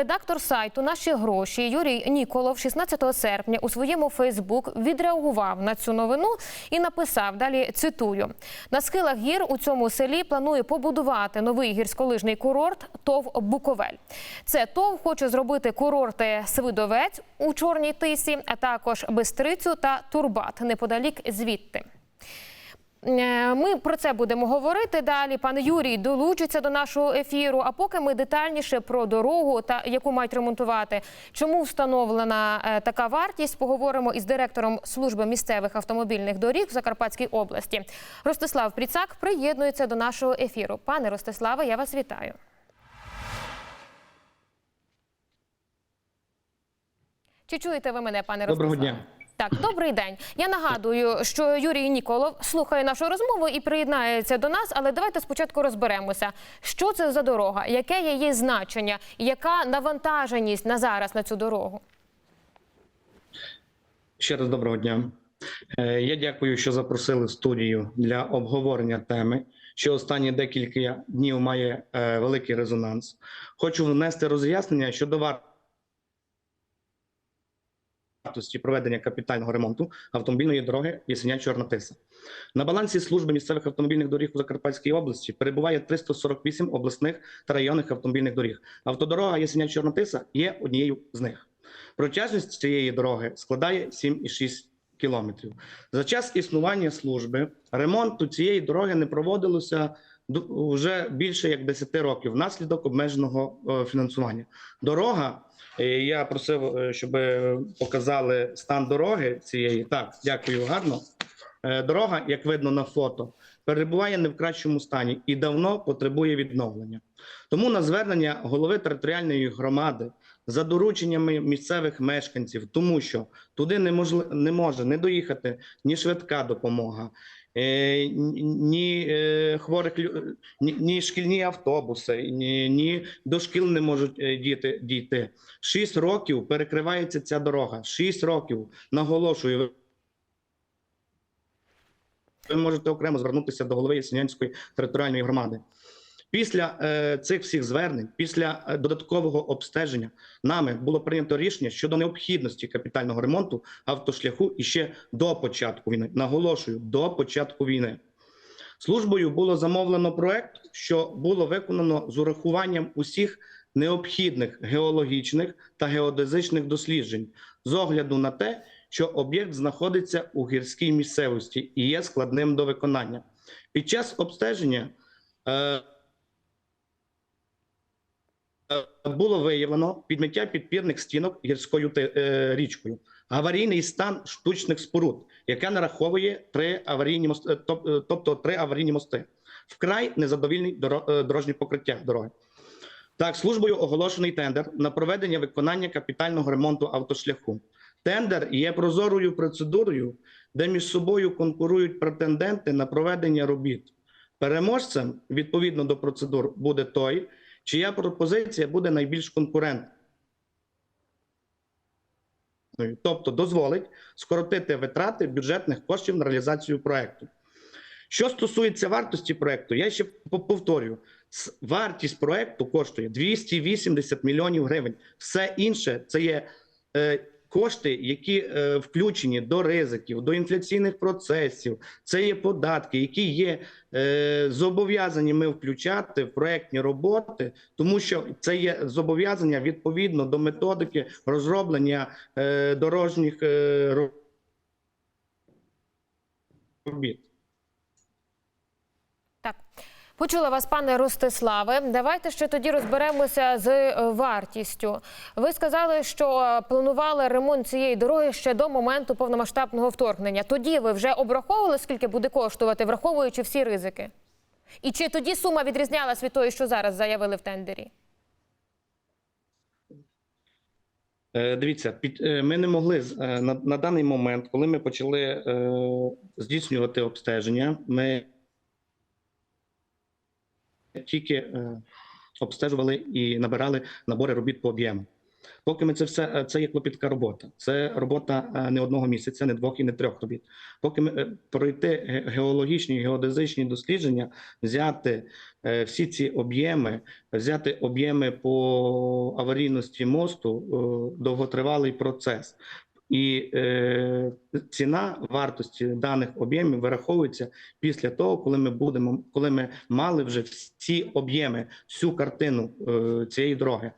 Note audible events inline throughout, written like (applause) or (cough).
Редактор сайту Наші гроші Юрій Ніколов 16 серпня у своєму Фейсбук відреагував на цю новину і написав далі. Цитую: на схилах гір у цьому селі планує побудувати новий гірськолижний курорт ТОВ Буковель. Це ТОВ хоче зробити курорти Свидовець у Чорній Тисі, а також Бистрицю та Турбат неподалік звідти. Е, Ми про це будемо говорити далі. Пан Юрій долучиться до нашого ефіру. А поки ми детальніше про дорогу та яку мають ремонтувати, чому встановлена е, така вартість, поговоримо із директором служби місцевих автомобільних доріг в Закарпатській області. Ростислав Пріцак приєднується до нашого ефіру. Пане Ростиславе, я вас вітаю. Чи чуєте ви мене, пане Доброго Ростиславе? дня. Так, добрий день. Я нагадую, що Юрій Ніколов слухає нашу розмову і приєднається до нас. Але давайте спочатку розберемося, що це за дорога, яке її значення, яка навантаженість на зараз на цю дорогу. Ще раз доброго дня. Е, Я дякую, що запросили в студію для обговорення теми, що останні декілька днів має е, великий резонанс. Хочу внести роз'яснення щодо вартості проведення капітального ремонту автомобільної дороги Ясеня Чорна Тиса. На балансі служби місцевих автомобільних доріг у Закарпатській області перебуває 348 обласних та районних автомобільних доріг. Автодорога Ясеня Чорна Тиса є однією з них. Протяжність цієї дороги складає 7,6 кілометрів. За час існування служби ремонту цієї дороги не проводилося вже більше як 10 років внаслідок обмеженого е, фінансування. Дорога, е, я просив, е, щоб показали стан дороги цієї. Так, дякую, гарно. Дорога, як видно на фото, перебуває не в кращому стані і давно потребує відновлення. Тому на звернення голови територіальної громади за дорученнями місцевих мешканців, тому що туди не можли, не може не доїхати ні швидка допомога, ні- ні е, хворих ні, ні шкільні автобуси, ні, до шкіл не можуть е, діти дійти. Шість років перекривається ця дорога. Шість років наголошую. Ви можете окремо звернутися до голови Ясенянської територіальної громади. Після е, цих всіх звернень, після е, додаткового обстеження, нами було прийнято рішення щодо необхідності капітального ремонту автошляху і ще до початку війни. Наголошую, до початку війни. Службою було замовлено проект, що було виконано з урахуванням усіх необхідних геологічних та геодезичних досліджень з огляду на те, що об'єкт знаходиться у гірській місцевості і є складним до виконання. Під час обстеження е, було виявлено підмиття підпірних стінок гірською е, річкою, аварійний стан штучних споруд, яка нараховує три аварійні мости, тобто три аварійні мости, вкрай незадовільний доро- е, дорожнє покриття дороги. Так, службою оголошений тендер на проведення виконання капітального ремонту автошляху. Тендер є прозорою процедурою, де між собою конкурують претенденти на проведення робіт. Переможцем відповідно до процедур буде той, чия пропозиція буде найбільш конкурентною. Тобто дозволить скоротити витрати бюджетних коштів на реалізацію проекту. Що стосується вартості проекту, я ще по- повторюю: вартість проекту коштує 280 мільйонів гривень. Все інше це є е, кошти, які е, включені до ризиків, до інфляційних процесів. Це є податки, які є е, зобов'язані ми включати в проектні роботи, тому що це є зобов'язання відповідно до методики розроблення е, дорожніх е, робіт. Почула вас, пане Ростиславе. Давайте ще тоді розберемося з е, вартістю. Ви сказали, що е, планували ремонт цієї дороги ще до моменту повномасштабного вторгнення. Тоді ви вже обраховували, скільки буде коштувати, враховуючи всі ризики? І чи тоді сума відрізнялась від тої, що зараз заявили в тендері? Е, Дивіться, ми не могли на, даний момент, коли ми почали здійснювати обстеження, ми тільки е, обстежували і набирали набори робіт по об'єму. Поки ми це все е, це є клопітка робота. Це робота е, не одного місяця, не двох і не трьох робіт. Поки ми е, пройти ге- геологічні геодезичні дослідження, взяти е, всі ці об'єми, взяти об'єми по аварійності мосту, е, довготривалий процес. І е, ціна вартості даних об'ємів вираховується після того, коли ми будемо, коли ми мали вже всі об'єми, всю картину е, цієї дороги.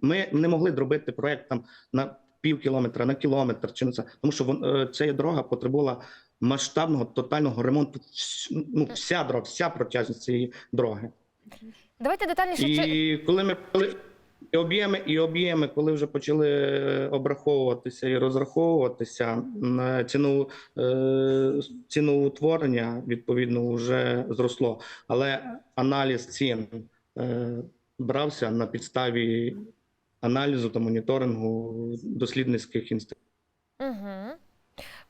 Ми не могли зробити проект там на пів кілометра, на кілометр чи на це, тому що вон, е, ця дорога потребувала масштабного тотального ремонту. Ну, вся дорога, вся протяжність цієї дороги. Давайте детальніше. І коли ми коли і об'єми, і об'єми, коли вже почали е, обраховуватися і розраховуватися на ціну е, ціноутворення, відповідно, вже зросло. Але аналіз цін е, брався на підставі аналізу та моніторингу дослідницьких інститутів, Угу.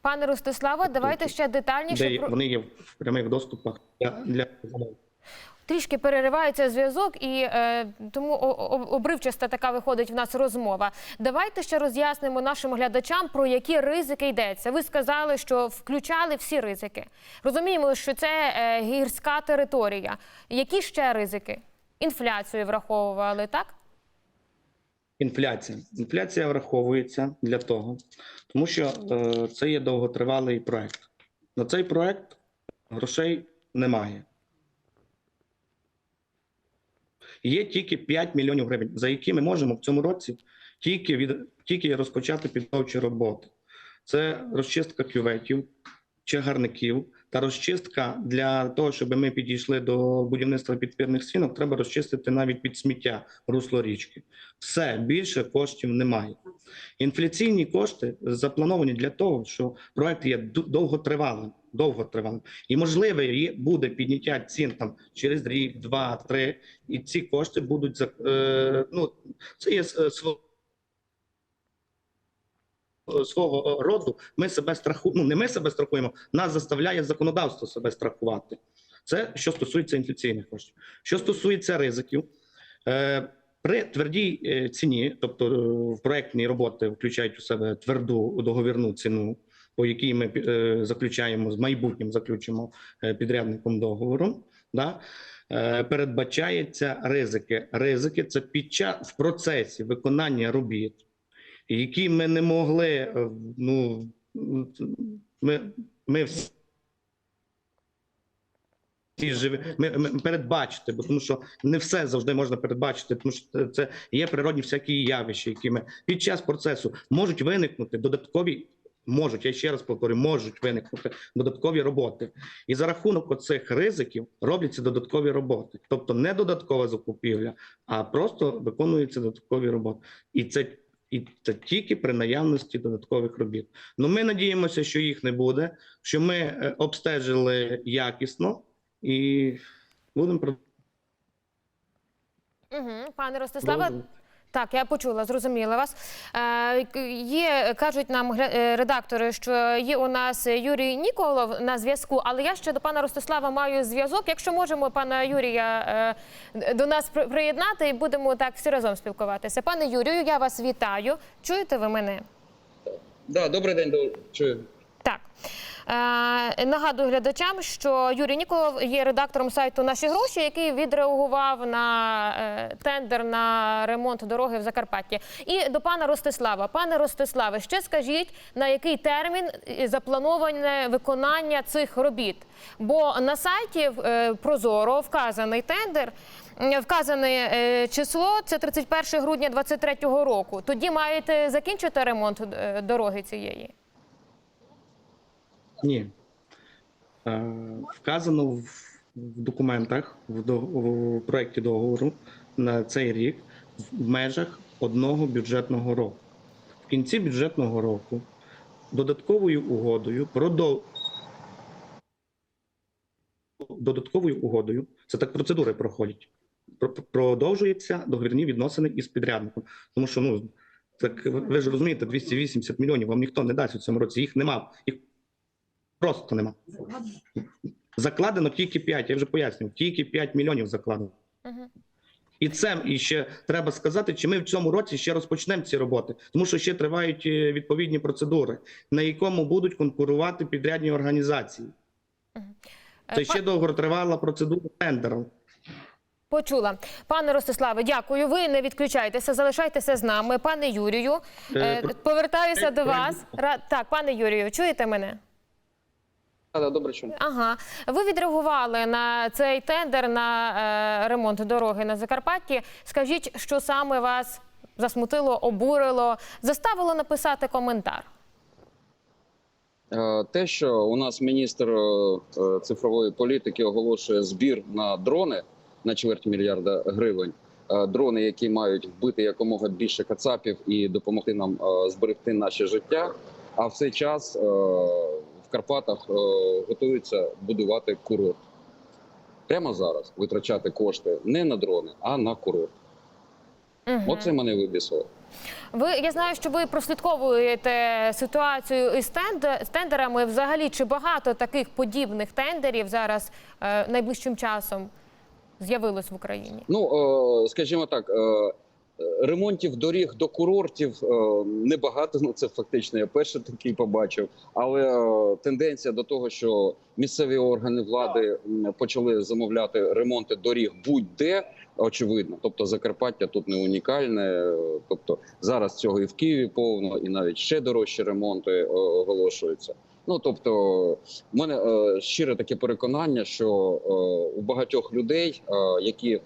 Пане Ростиславе, давайте ще детальніше де вони є в прямих доступах для. Трішки переривається зв'язок, і е, тому обривчаста така виходить в нас розмова. Давайте ще роз'яснимо нашим глядачам про які ризики йдеться. Ви сказали, що включали всі ризики. Розуміємо, що це е, гірська територія. Які ще ризики? Інфляцію враховували, так? Інфляція. Інфляція враховується для того, тому що е, це є довготривалий проект. На цей проект грошей немає. Є тільки 5 мільйонів гривень, за які ми можемо в цьому році тільки від тільки розпочати підготовчі роботи. Це розчистка кюветів, чагарників та розчистка для того, щоб ми підійшли до будівництва підпірних стінок, треба розчистити навіть під сміття русло річки. Все більше коштів немає. Інфляційні кошти заплановані для того, що проект є довготривалим. Довготривалим. І можливе є- буде підняття цін там через рік, два, три, і ці кошти будуть е, ну це є е, е, свого роду. Ми себе страху, ну не ми себе страхуємо, нас заставляє законодавство себе страхувати. Це що стосується інфляційних коштів. Що стосується ризиків, е, при твердій е, ціні, тобто е, в проектні роботи включають у себе тверду договірну ціну, по якій ми е, заключаємо з майбутнім заключимо е, підрядником договору. Да? Е, передбачається ризики. Ризики це під час в процесі виконання робіт, які ми не могли. е, Ну ми, ми всі передбачити, бо тому що не все завжди можна передбачити, тому що це є природні всякі явища, які ми під час процесу можуть виникнути додаткові. Можуть, я ще раз повторю, можуть виникнути додаткові роботи, і за рахунок оцих ризиків робляться додаткові роботи, тобто не додаткова закупівля, а просто виконуються додаткові роботи, і це і це тільки при наявності додаткових робіт. Ну ми надіємося, що їх не буде, що ми е, обстежили якісно і будемо Угу. Пане Ростиславе. Так, я почула, зрозуміла вас. Е, є, кажуть нам е, редактори, що є у нас Юрій Ніколов на зв'язку, але я ще до пана Ростислава маю зв'язок. Якщо можемо пана Юрія е, до нас приєднати і будемо так всі разом спілкуватися. Пане Юрію, я вас вітаю. Чуєте ви мене? Да, добрий день, чую. Так. Е, нагадую глядачам, що Юрій Ніколов є редактором сайту Наші гроші, який відреагував на е, тендер на ремонт дороги в Закарпатті. І до пана Ростислава. Пане Ростиславе, ще скажіть, на який термін е, заплановане виконання цих робіт? Бо на сайті Прозоро вказаний тендер. Вказане число це 31 грудня 2023 року. Тоді маєте закінчити ремонт дороги цієї. Ні. Е, Вказано в в документах в, до, в проєкті договору на цей рік в межах одного бюджетного року. В кінці бюджетного року додатковою угодою продов... додатковою угодою, це так процедури проходять. про- Продовжуються договірні відносини із підрядником. Тому що ну так ви ж розумієте, 280 мільйонів вам ніхто не дасть у цьому році. Їх нема. Їх просто нема. Закладено тільки 5, я вже пояснював, тільки 5 мільйонів закладено. Мгм. І це і ще треба сказати, чи ми в цьому році ще розпочнемо ці роботи, тому що ще тривають е, відповідні процедури, на якому будуть конкурувати підрядні організації. Е, Це ще довготривала процедура тендеру. Почула. Пане Ростиславе, дякую. Ви не відключайтеся, залишайтеся з нами. Пане Юрію, е, Е, повертаюся до вас. Так, пане Юрію, чуєте мене? Добре чую. Ага. Ви відреагували на цей тендер на е, ремонт дороги на Закарпатті. Скажіть, що саме вас засмутило, обурило, заставило написати коментар? Е, Те, що у нас міністр е, цифрової політики оголошує збір на дрони на чверть мільярда гривень. Е, Дрони, які мають вбити якомога більше кацапів і допомогти нам зберегти наше життя. А в цей час в Карпатах е, готуються будувати курорт. Прямо зараз витрачати кошти не на дрони, а на курорт. Мгм. Оце мене вибісило. Ви я знаю, що ви прослідковуєте ситуацію із тендер, тендерами. Взагалі, чи багато таких подібних тендерів зараз е, найближчим часом з'явилось в Україні? Ну е, скажімо так, ремонтів доріг до курортів е, небагато. Ну це фактично я перший такий побачив. Але е, тенденція до того, що місцеві органи влади почали замовляти ремонти доріг будь-де. Очевидно, тобто Закарпаття тут не унікальне. е, Тобто зараз цього і в Києві повно, і навіть ще дорожчі ремонти оголошуються. Ну тобто, у мене щире таке переконання, що у багатьох людей, які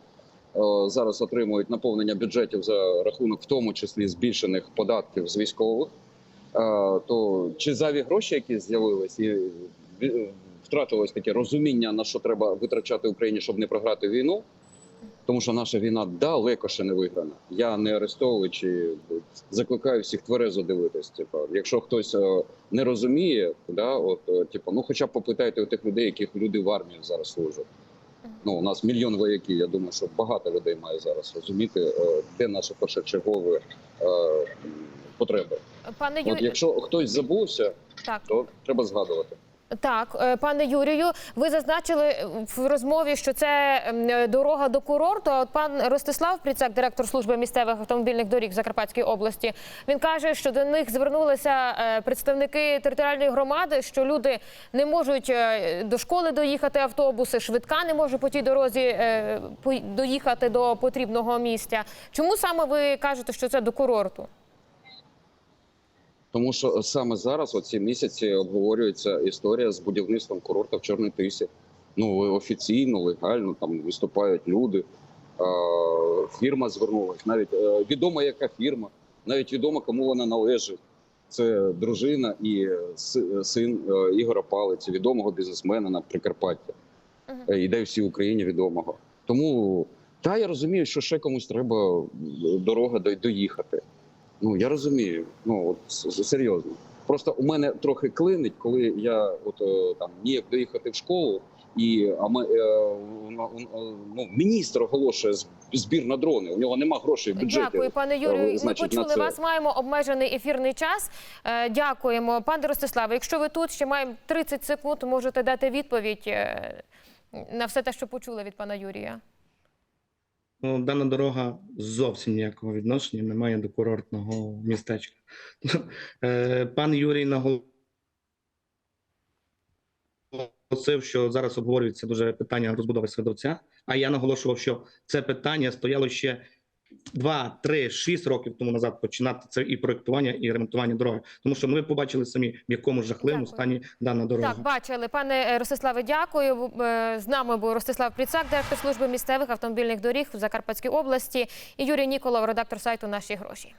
зараз отримують наповнення бюджетів за рахунок, в тому числі збільшених податків з військових, е, то чи зайві гроші, які з'явились, і е, втратилось таке розуміння, на що треба витрачати Україні, щоб не програти війну. Тому що наша війна далеко ще не виграна. Я не арестовуючи закликаю всіх тверезо дивитись. Типу, якщо хтось е, не розуміє, да, от е, типу, ну хоча б попитайте у тих людей, яких люди в армії зараз служать. Ну, у нас мільйон вояків. Я думаю, що багато людей має зараз розуміти, е, де наші першочергові е, потреби. Пане От якщо хтось забувся, так. то треба згадувати. Так, е, пане Юрію, ви зазначили в розмові, що це дорога до курорту. А от пан Ростислав Пріцак, директор служби місцевих автомобільних доріг Закарпатської області, він каже, що до них звернулися е, представники територіальної громади, що люди не можуть е, до школи доїхати автобуси, швидка не може по тій дорозі доїхати до потрібного місця. Чому саме ви кажете, що це до курорту? Тому що саме зараз, оці місяці, обговорюється історія з будівництвом курорта в Чорній Тисі. Ну офіційно, легально там виступають люди. Е, Фірма звернулась. Навіть е, відомо, яка фірма, навіть відомо, кому вона належить. Це дружина і син е, Ігора Палиці, відомого бізнесмена на Прикарпатті. Мгм. Е, І де всій Україні відомого. Тому та я розумію, що ще комусь треба дорога доїхати. Ну я розумію. Ну от серйозно. Просто у мене трохи клинить, коли я от е, там ніяк доїхати в школу, і а ми, е, ну, ну, міністр оголошує збір на дрони. У нього нема грошей в бюджеті. Дякую, пане е, Юрію. Ми почули вас. Маємо обмежений ефірний час. Е, Дякуємо, пане Ростиславе. Якщо ви тут ще маємо 30 секунд, можете дати відповідь е, на все те, що почули від пана Юрія. Ну, дана дорога зовсім ніякого відношення не має до курортного містечка. (laughs) Е, Пан Юрій наголосив, що зараз обговорюється дуже питання розбудови Свидовця. А я наголошував, що це питання стояло ще 2, 3, 6 років тому назад починати це і проектування, і ремонтування дороги. Тому що ми побачили самі, в якому жахливому Дякую. стані дана дорога. Так, бачили. Пане Ростиславе, дякую. Е, З нами був Ростислав Пріцак, директор служби місцевих автомобільних доріг в Закарпатській області, і Юрій Ніколов, редактор сайту Наші гроші.